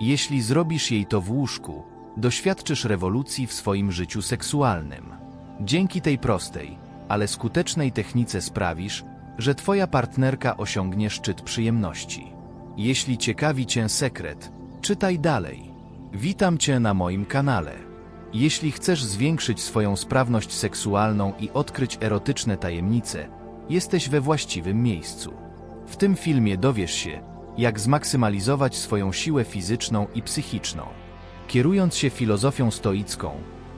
Jeśli zrobisz jej to w łóżku, doświadczysz rewolucji w swoim życiu seksualnym. Dzięki tej prostej, ale skutecznej technice sprawisz, że Twoja partnerka osiągnie szczyt przyjemności. Jeśli ciekawi Cię sekret, czytaj dalej. Witam Cię na moim kanale. Jeśli chcesz zwiększyć swoją sprawność seksualną i odkryć erotyczne tajemnice, jesteś we właściwym miejscu. W tym filmie dowiesz się, jak zmaksymalizować swoją siłę fizyczną i psychiczną. Kierując się filozofią stoicką,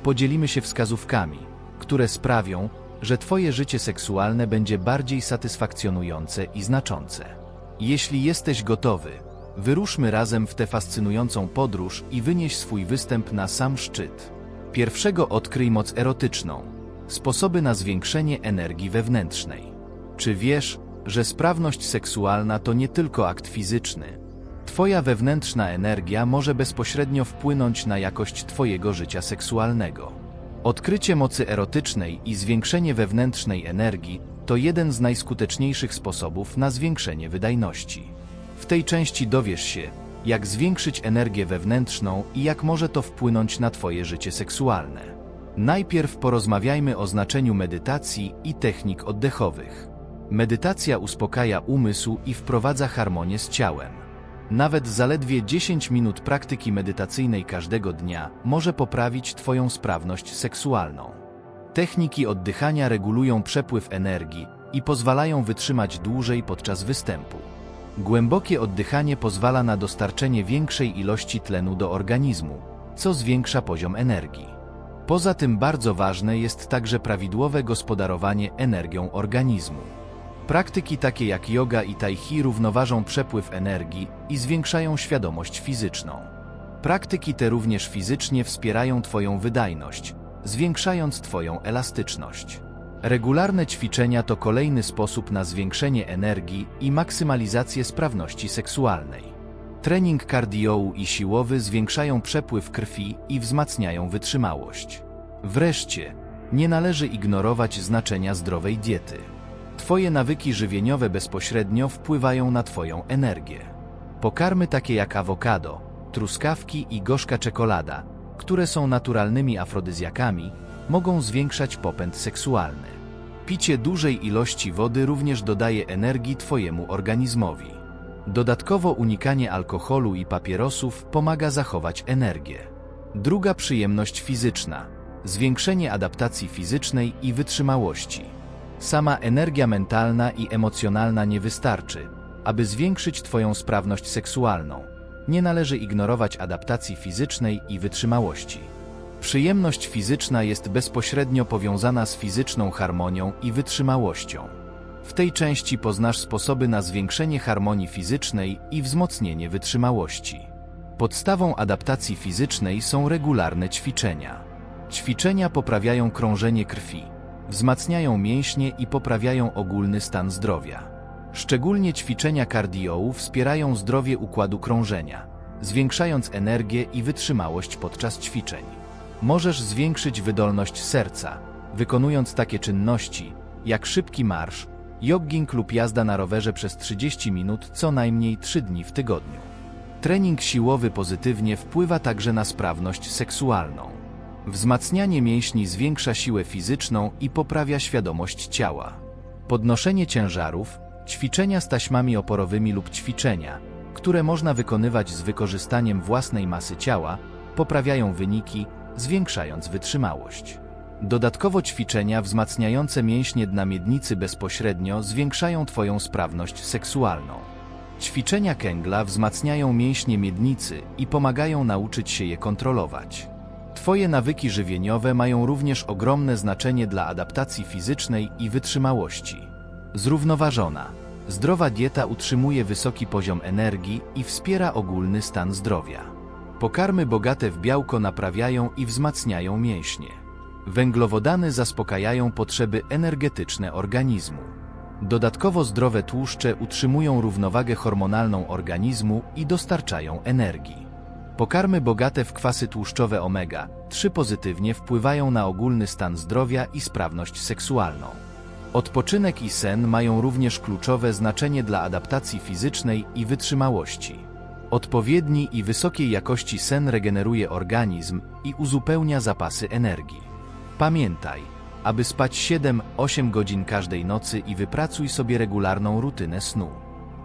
podzielimy się wskazówkami, które sprawią, że Twoje życie seksualne będzie bardziej satysfakcjonujące i znaczące. Jeśli jesteś gotowy, wyruszmy razem w tę fascynującą podróż i wynieś swój występ na sam szczyt. Pierwszego odkryj moc erotyczną, sposoby na zwiększenie energii wewnętrznej. Czy wiesz, że sprawność seksualna to nie tylko akt fizyczny? Twoja wewnętrzna energia może bezpośrednio wpłynąć na jakość Twojego życia seksualnego. Odkrycie mocy erotycznej i zwiększenie wewnętrznej energii to jeden z najskuteczniejszych sposobów na zwiększenie wydajności. W tej części dowiesz się, jak zwiększyć energię wewnętrzną i jak może to wpłynąć na Twoje życie seksualne. Najpierw porozmawiajmy o znaczeniu medytacji i technik oddechowych. Medytacja uspokaja umysł i wprowadza harmonię z ciałem. Nawet zaledwie 10 minut praktyki medytacyjnej każdego dnia może poprawić Twoją sprawność seksualną. Techniki oddychania regulują przepływ energii i pozwalają wytrzymać dłużej podczas występu. Głębokie oddychanie pozwala na dostarczenie większej ilości tlenu do organizmu, co zwiększa poziom energii. Poza tym bardzo ważne jest także prawidłowe gospodarowanie energią organizmu. Praktyki takie jak yoga i tai chi równoważą przepływ energii i zwiększają świadomość fizyczną. Praktyki te również fizycznie wspierają Twoją wydajność, zwiększając Twoją elastyczność. Regularne ćwiczenia to kolejny sposób na zwiększenie energii i maksymalizację sprawności seksualnej. Trening kardiołu i siłowy zwiększają przepływ krwi i wzmacniają wytrzymałość. Wreszcie, nie należy ignorować znaczenia zdrowej diety. Twoje nawyki żywieniowe bezpośrednio wpływają na Twoją energię. Pokarmy takie jak awokado, truskawki i gorzka czekolada, które są naturalnymi afrodyzjakami, mogą zwiększać popęd seksualny. Picie dużej ilości wody również dodaje energii Twojemu organizmowi. Dodatkowo unikanie alkoholu i papierosów pomaga zachować energię. Druga przyjemność fizyczna zwiększenie adaptacji fizycznej i wytrzymałości. Sama energia mentalna i emocjonalna nie wystarczy, aby zwiększyć Twoją sprawność seksualną. Nie należy ignorować adaptacji fizycznej i wytrzymałości. Przyjemność fizyczna jest bezpośrednio powiązana z fizyczną harmonią i wytrzymałością. W tej części poznasz sposoby na zwiększenie harmonii fizycznej i wzmocnienie wytrzymałości. Podstawą adaptacji fizycznej są regularne ćwiczenia. Ćwiczenia poprawiają krążenie krwi, wzmacniają mięśnie i poprawiają ogólny stan zdrowia. Szczególnie ćwiczenia kardiołu wspierają zdrowie układu krążenia, zwiększając energię i wytrzymałość podczas ćwiczeń. Możesz zwiększyć wydolność serca, wykonując takie czynności jak szybki marsz, jogging lub jazda na rowerze przez 30 minut co najmniej 3 dni w tygodniu. Trening siłowy pozytywnie wpływa także na sprawność seksualną. Wzmacnianie mięśni zwiększa siłę fizyczną i poprawia świadomość ciała. Podnoszenie ciężarów, ćwiczenia z taśmami oporowymi lub ćwiczenia, które można wykonywać z wykorzystaniem własnej masy ciała, poprawiają wyniki, zwiększając wytrzymałość. Dodatkowo ćwiczenia wzmacniające mięśnie dna miednicy bezpośrednio zwiększają Twoją sprawność seksualną. Ćwiczenia kęgla wzmacniają mięśnie miednicy i pomagają nauczyć się je kontrolować. Twoje nawyki żywieniowe mają również ogromne znaczenie dla adaptacji fizycznej i wytrzymałości. Zrównoważona, zdrowa dieta utrzymuje wysoki poziom energii i wspiera ogólny stan zdrowia. Pokarmy bogate w białko naprawiają i wzmacniają mięśnie. Węglowodany zaspokajają potrzeby energetyczne organizmu. Dodatkowo zdrowe tłuszcze utrzymują równowagę hormonalną organizmu i dostarczają energii. Pokarmy bogate w kwasy tłuszczowe omega 3 pozytywnie wpływają na ogólny stan zdrowia i sprawność seksualną. Odpoczynek i sen mają również kluczowe znaczenie dla adaptacji fizycznej i wytrzymałości. Odpowiedni i wysokiej jakości sen regeneruje organizm i uzupełnia zapasy energii. Pamiętaj, aby spać 7-8 godzin każdej nocy i wypracuj sobie regularną rutynę snu.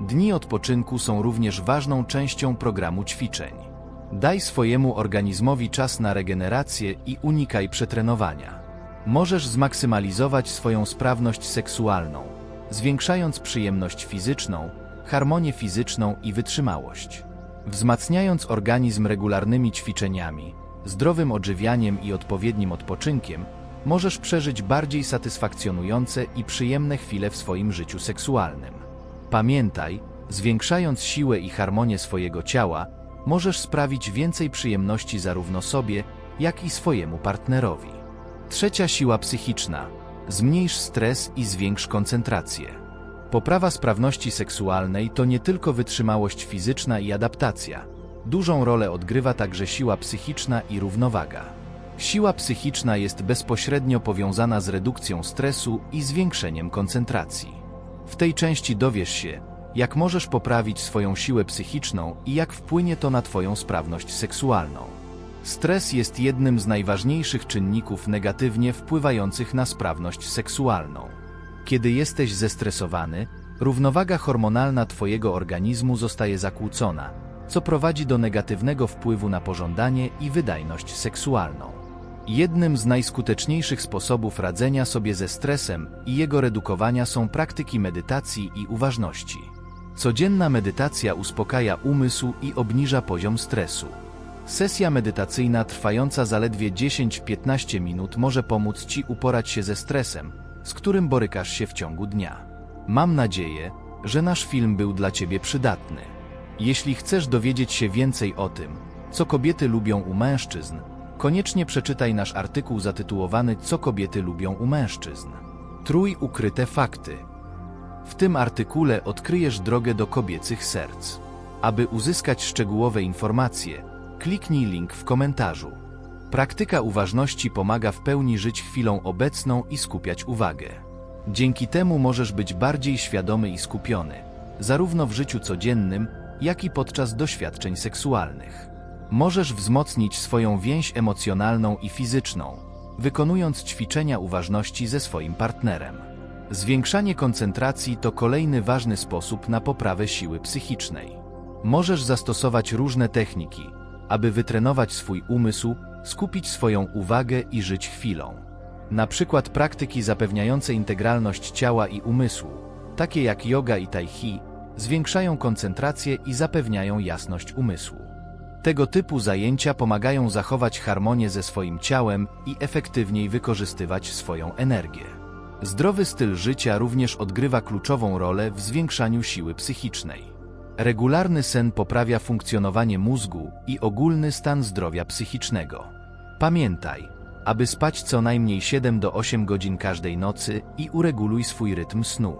Dni odpoczynku są również ważną częścią programu ćwiczeń. Daj swojemu organizmowi czas na regenerację i unikaj przetrenowania. Możesz zmaksymalizować swoją sprawność seksualną, zwiększając przyjemność fizyczną, harmonię fizyczną i wytrzymałość. Wzmacniając organizm regularnymi ćwiczeniami, zdrowym odżywianiem i odpowiednim odpoczynkiem, możesz przeżyć bardziej satysfakcjonujące i przyjemne chwile w swoim życiu seksualnym. Pamiętaj, zwiększając siłę i harmonię swojego ciała, możesz sprawić więcej przyjemności zarówno sobie, jak i swojemu partnerowi. Trzecia siła psychiczna. Zmniejsz stres i zwiększ koncentrację. Poprawa sprawności seksualnej to nie tylko wytrzymałość fizyczna i adaptacja. Dużą rolę odgrywa także siła psychiczna i równowaga. Siła psychiczna jest bezpośrednio powiązana z redukcją stresu i zwiększeniem koncentracji. W tej części dowiesz się, jak możesz poprawić swoją siłę psychiczną i jak wpłynie to na Twoją sprawność seksualną. Stres jest jednym z najważniejszych czynników negatywnie wpływających na sprawność seksualną. Kiedy jesteś zestresowany, równowaga hormonalna Twojego organizmu zostaje zakłócona, co prowadzi do negatywnego wpływu na pożądanie i wydajność seksualną. Jednym z najskuteczniejszych sposobów radzenia sobie ze stresem i jego redukowania są praktyki medytacji i uważności. Codzienna medytacja uspokaja umysł i obniża poziom stresu. Sesja medytacyjna trwająca zaledwie 10-15 minut może pomóc Ci uporać się ze stresem, z którym borykasz się w ciągu dnia. Mam nadzieję, że nasz film był dla Ciebie przydatny. Jeśli chcesz dowiedzieć się więcej o tym, co kobiety lubią u mężczyzn, koniecznie przeczytaj nasz artykuł zatytułowany Co kobiety lubią u mężczyzn. Trój ukryte fakty. W tym artykule odkryjesz drogę do kobiecych serc. Aby uzyskać szczegółowe informacje, kliknij link w komentarzu. Praktyka uważności pomaga w pełni żyć chwilą obecną i skupiać uwagę. Dzięki temu możesz być bardziej świadomy i skupiony, zarówno w życiu codziennym, jak i podczas doświadczeń seksualnych. Możesz wzmocnić swoją więź emocjonalną i fizyczną, wykonując ćwiczenia uważności ze swoim partnerem. Zwiększanie koncentracji to kolejny ważny sposób na poprawę siły psychicznej. Możesz zastosować różne techniki, aby wytrenować swój umysł, skupić swoją uwagę i żyć chwilą. Na przykład praktyki zapewniające integralność ciała i umysłu, takie jak yoga i tai chi, zwiększają koncentrację i zapewniają jasność umysłu. Tego typu zajęcia pomagają zachować harmonię ze swoim ciałem i efektywniej wykorzystywać swoją energię. Zdrowy styl życia również odgrywa kluczową rolę w zwiększaniu siły psychicznej. Regularny sen poprawia funkcjonowanie mózgu i ogólny stan zdrowia psychicznego. Pamiętaj, aby spać co najmniej 7 do 8 godzin każdej nocy i ureguluj swój rytm snu.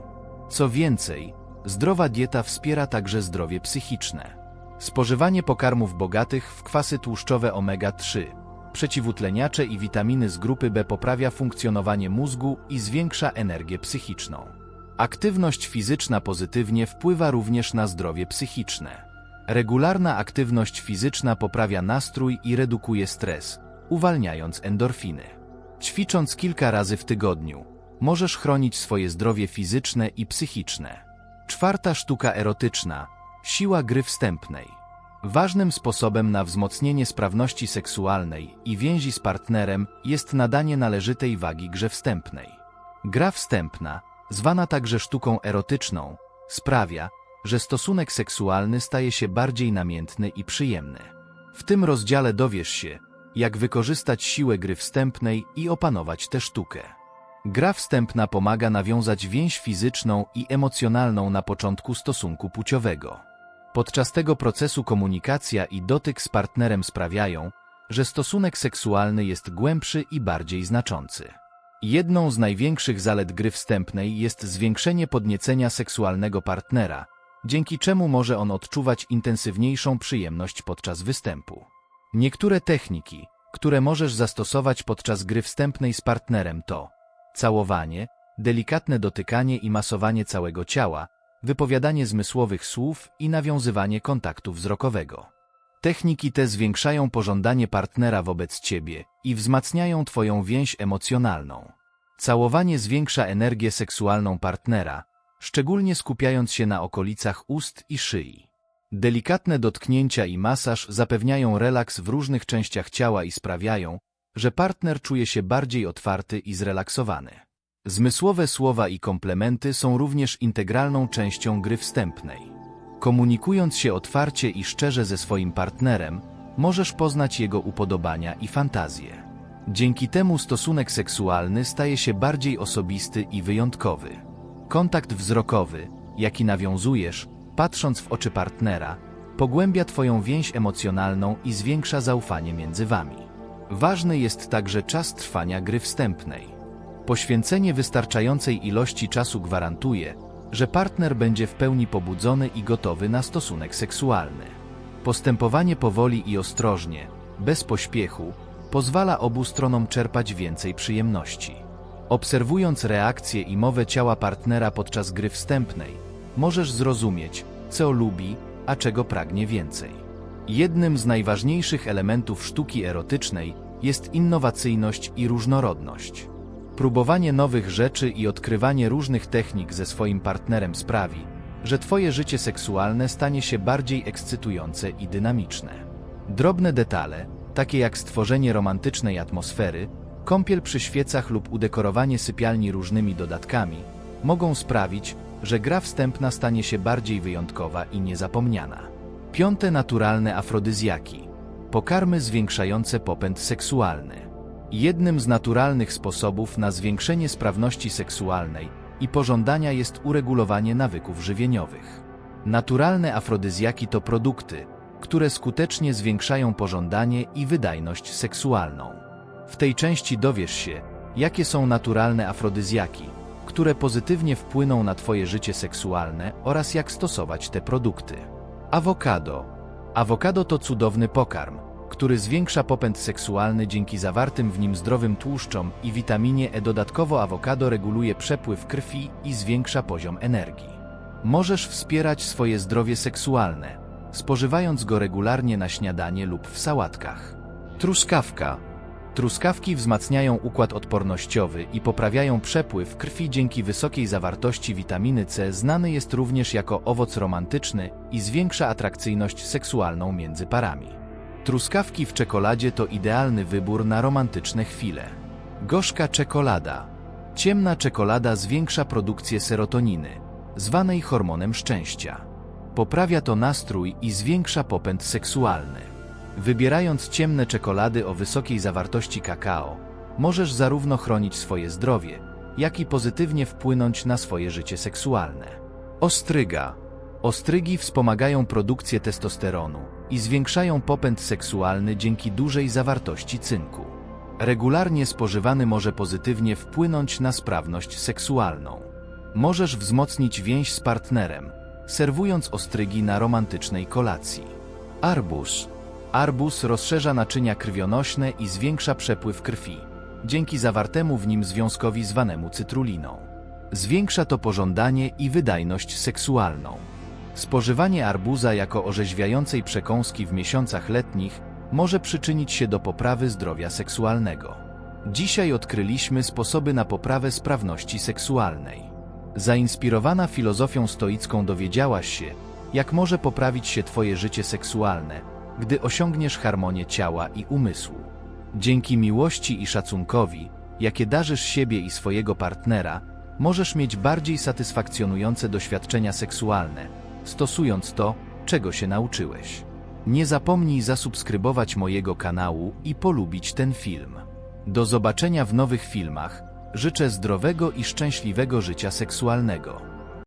Co więcej, zdrowa dieta wspiera także zdrowie psychiczne. Spożywanie pokarmów bogatych w kwasy tłuszczowe omega-3, przeciwutleniacze i witaminy z grupy B poprawia funkcjonowanie mózgu i zwiększa energię psychiczną. Aktywność fizyczna pozytywnie wpływa również na zdrowie psychiczne. Regularna aktywność fizyczna poprawia nastrój i redukuje stres, uwalniając endorfiny. Ćwicząc kilka razy w tygodniu, możesz chronić swoje zdrowie fizyczne i psychiczne. Czwarta sztuka erotyczna siła gry wstępnej. Ważnym sposobem na wzmocnienie sprawności seksualnej i więzi z partnerem jest nadanie należytej wagi grze wstępnej. Gra wstępna, zwana także sztuką erotyczną, sprawia, że stosunek seksualny staje się bardziej namiętny i przyjemny. W tym rozdziale dowiesz się, jak wykorzystać siłę gry wstępnej i opanować tę sztukę. Gra wstępna pomaga nawiązać więź fizyczną i emocjonalną na początku stosunku płciowego. Podczas tego procesu komunikacja i dotyk z partnerem sprawiają, że stosunek seksualny jest głębszy i bardziej znaczący. Jedną z największych zalet gry wstępnej jest zwiększenie podniecenia seksualnego partnera, dzięki czemu może on odczuwać intensywniejszą przyjemność podczas występu. Niektóre techniki, które możesz zastosować podczas gry wstępnej z partnerem to całowanie, delikatne dotykanie i masowanie całego ciała, wypowiadanie zmysłowych słów i nawiązywanie kontaktu wzrokowego. Techniki te zwiększają pożądanie partnera wobec ciebie i wzmacniają twoją więź emocjonalną. Całowanie zwiększa energię seksualną partnera, szczególnie skupiając się na okolicach ust i szyi. Delikatne dotknięcia i masaż zapewniają relaks w różnych częściach ciała i sprawiają, że partner czuje się bardziej otwarty i zrelaksowany. Zmysłowe słowa i komplementy są również integralną częścią gry wstępnej. Komunikując się otwarcie i szczerze ze swoim partnerem, możesz poznać jego upodobania i fantazje. Dzięki temu stosunek seksualny staje się bardziej osobisty i wyjątkowy. Kontakt wzrokowy, jaki nawiązujesz, patrząc w oczy partnera, pogłębia Twoją więź emocjonalną i zwiększa zaufanie między Wami. Ważny jest także czas trwania gry wstępnej. Poświęcenie wystarczającej ilości czasu gwarantuje, że partner będzie w pełni pobudzony i gotowy na stosunek seksualny. Postępowanie powoli i ostrożnie, bez pośpiechu, pozwala obu stronom czerpać więcej przyjemności. Obserwując reakcje i mowę ciała partnera podczas gry wstępnej, możesz zrozumieć, co lubi, a czego pragnie więcej. Jednym z najważniejszych elementów sztuki erotycznej jest innowacyjność i różnorodność. Próbowanie nowych rzeczy i odkrywanie różnych technik ze swoim partnerem sprawi, że Twoje życie seksualne stanie się bardziej ekscytujące i dynamiczne. Drobne detale, takie jak stworzenie romantycznej atmosfery, kąpiel przy świecach lub udekorowanie sypialni różnymi dodatkami, mogą sprawić, że gra wstępna stanie się bardziej wyjątkowa i niezapomniana. Piąte naturalne afrodyzjaki. Pokarmy zwiększające popęd seksualny. Jednym z naturalnych sposobów na zwiększenie sprawności seksualnej i pożądania jest uregulowanie nawyków żywieniowych. Naturalne afrodyzjaki to produkty, które skutecznie zwiększają pożądanie i wydajność seksualną. W tej części dowiesz się, jakie są naturalne afrodyzjaki, które pozytywnie wpłyną na Twoje życie seksualne oraz jak stosować te produkty. Awokado. Awokado to cudowny pokarm, który zwiększa popęd seksualny dzięki zawartym w nim zdrowym tłuszczom i witaminie E. Dodatkowo awokado reguluje przepływ krwi i zwiększa poziom energii. Możesz wspierać swoje zdrowie seksualne, spożywając go regularnie na śniadanie lub w sałatkach. Truskawka. Truskawki wzmacniają układ odpornościowy i poprawiają przepływ krwi dzięki wysokiej zawartości witaminy C. Znany jest również jako owoc romantyczny i zwiększa atrakcyjność seksualną między parami. Truskawki w czekoladzie to idealny wybór na romantyczne chwile. Gorzka czekolada. Ciemna czekolada zwiększa produkcję serotoniny, zwanej hormonem szczęścia. Poprawia to nastrój i zwiększa popęd seksualny. Wybierając ciemne czekolady o wysokiej zawartości kakao, możesz zarówno chronić swoje zdrowie, jak i pozytywnie wpłynąć na swoje życie seksualne. Ostryga. Ostrygi wspomagają produkcję testosteronu i zwiększają popęd seksualny dzięki dużej zawartości cynku. Regularnie spożywany może pozytywnie wpłynąć na sprawność seksualną. Możesz wzmocnić więź z partnerem, serwując ostrygi na romantycznej kolacji. Arbuz. Arbuz rozszerza naczynia krwionośne i zwiększa przepływ krwi, dzięki zawartemu w nim związkowi zwanemu cytruliną. Zwiększa to pożądanie i wydajność seksualną. Spożywanie arbuza jako orzeźwiającej przekąski w miesiącach letnich może przyczynić się do poprawy zdrowia seksualnego. Dzisiaj odkryliśmy sposoby na poprawę sprawności seksualnej. Zainspirowana filozofią stoicką dowiedziałaś się, jak może poprawić się Twoje życie seksualne, gdy osiągniesz harmonię ciała i umysłu. Dzięki miłości i szacunkowi, jakie darzysz siebie i swojego partnera, możesz mieć bardziej satysfakcjonujące doświadczenia seksualne, stosując to, czego się nauczyłeś. Nie zapomnij zasubskrybować mojego kanału i polubić ten film. Do zobaczenia w nowych filmach. Życzę zdrowego i szczęśliwego życia seksualnego.